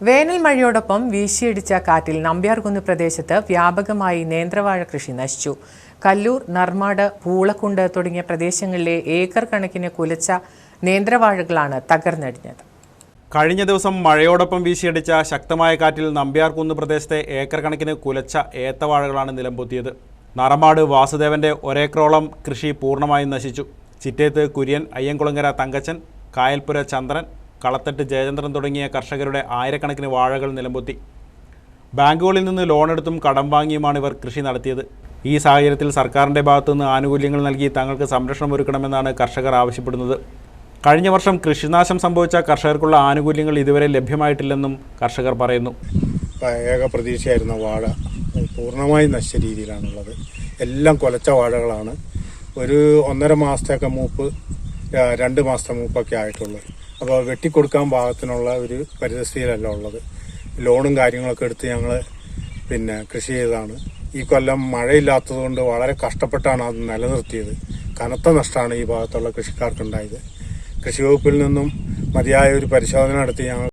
വേനൽ മഴയോടൊപ്പം വീശിയടിച്ച കാറ്റിൽ നമ്പ്യാർകുന്ന് പ്രദേശത്ത് വ്യാപകമായി നേന്ത്രവാഴ കൃഷി നശിച്ചു. കല്ലൂർ നർമാട് പൂളക്കുണ്ട് തുടങ്ങിയ പ്രദേശങ്ങളിലെ ഏക്കർ കണക്കിന് കുലച്ച നേന്ത്രവാഴകളാണ് തകർന്നടിഞ്ഞത്. കഴിഞ്ഞ ദിവസം മഴയോടൊപ്പം വീശിയടിച്ച ശക്തമായ കാറ്റിൽ നമ്പ്യാർകുന്ന് പ്രദേശത്തെ ഏക്കർ കണക്കിന് കുലച്ച ഏത്തവാഴകളാണ് നിലംപൊത്തിയത്. നറമാട് വാസുദേവന്റെ ഒരേക്കറോളം കൃഷി പൂർണമായും നശിച്ചു. ചിറ്റേത്ത് കുര്യൻ അയ്യൻകുളങ്ങര തങ്കച്ചൻ കായൽപ്പുര ചന്ദ്രൻ കളത്തട്ട് ജയചന്ദ്രൻ തുടങ്ങിയ കർഷകരുടെ ആയിരക്കണക്കിന് വാഴകൾ നിലംപൊത്തി. ബാങ്കുകളിൽ നിന്ന് ലോണെടുത്തും കടം വാങ്ങിയുമാണ് ഇവർ കൃഷി നടത്തിയത്. ഈ സാഹചര്യത്തിൽ സർക്കാരിന്റെ ഭാഗത്തുനിന്ന് ആനുകൂല്യങ്ങൾ നൽകി തങ്ങൾക്ക് സംരക്ഷണം ഒരുക്കണമെന്നാണ് കർഷകർ ആവശ്യപ്പെടുന്നത്. കഴിഞ്ഞ വർഷം കൃഷിനാശം സംഭവിച്ച കർഷകർക്കുള്ള ആനുകൂല്യങ്ങൾ ഇതുവരെ ലഭ്യമായിട്ടില്ലെന്നും കർഷകർ പറയുന്നു. ഏക പ്രതീക്ഷയായിരുന്ന വാഴ പൂർണമായും നശിച്ച രീതിയിലാണുള്ളത്. എല്ലാം കൊലച്ച വാഴകളാണ്. ഒരു ഒന്നര മാസത്തെയൊക്കെ മൂപ്പ് രണ്ട് മാസത്തെ മൂപ്പൊക്കെ ആയിട്ടുള്ളൂ. അപ്പോൾ വെട്ടിക്കൊടുക്കാൻ പാകത്തിനുള്ള ഒരു പരിതസ്ഥിതിയിലല്ല ഉള്ളത്. ലോണും കാര്യങ്ങളൊക്കെ എടുത്ത് ഞങ്ങൾ പിന്നെ കൃഷി ചെയ്തതാണ്. ഈ കൊല്ലം മഴയില്ലാത്തതുകൊണ്ട് വളരെ കഷ്ടപ്പെട്ടാണ് അത് നിലനിർത്തിയത്. കനത്ത നഷ്ടമാണ് ഈ ഭാഗത്തുള്ള കൃഷിക്കാർക്കുണ്ടായത്. കൃഷി വകുപ്പിൽ നിന്നും മതിയായ ഒരു പരിശോധന നടത്തി ഞങ്ങൾ